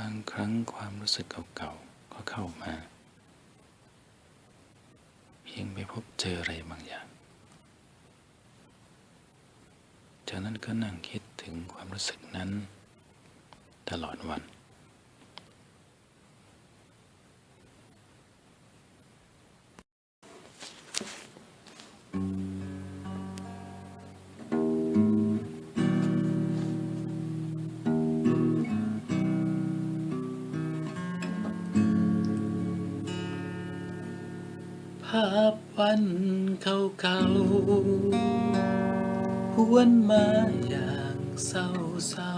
บางครั้งความรู้สึกเก่าๆก็เข้ามา เพียงไปพบเจออะไรบางอย่าง จากนั้นก็นั่งคิดถึงความรู้สึกนั้น ตลอดวัน ภาพวันเก่าหวนมาอย่างเศร้าเศร้า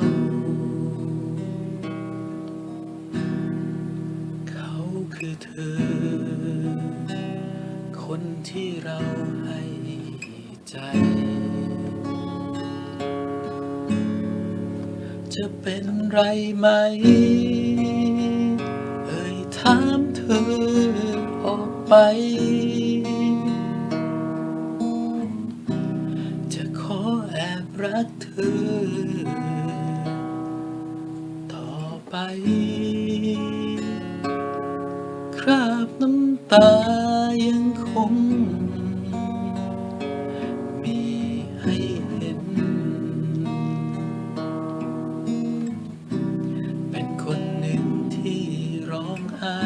เขาคือเธอ คนที่เราให้ใจ จะเป็นไรไหม เอ่ยถามเธอ ไป จะขอแอบรักเธอ ต่อไป คราบน้ำตายังคง มีให้เห็น เป็นคนหนึ่งที่ร้องไห้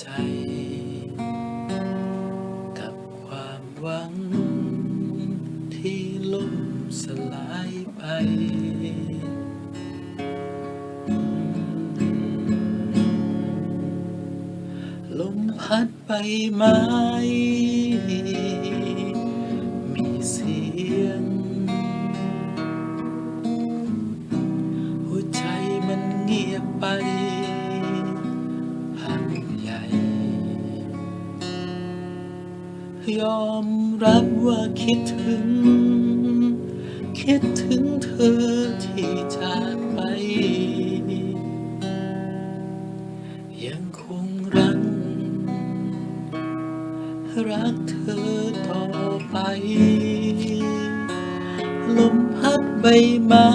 ใจ กับความหวัง ที่ล่มสลายไป ลมพัดใบไหม มีเสียง หัวใจมันเงียบไป ยอมรับว่าคิดถึง คิดถึงเธอที่จากไป ยังคงรัก รักเธอต่อไป ลมพัดใบไม้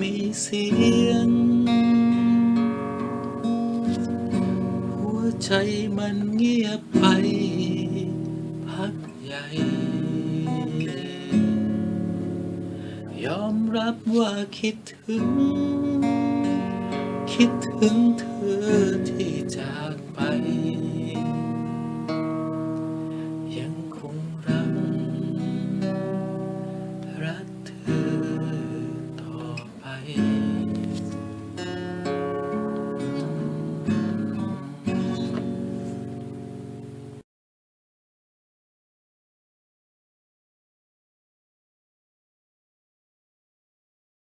มีเสียง ใจมันเงียบไป พักใหญ่ ยอมรับว่าคิดถึง คิดถึงเธอที่จาก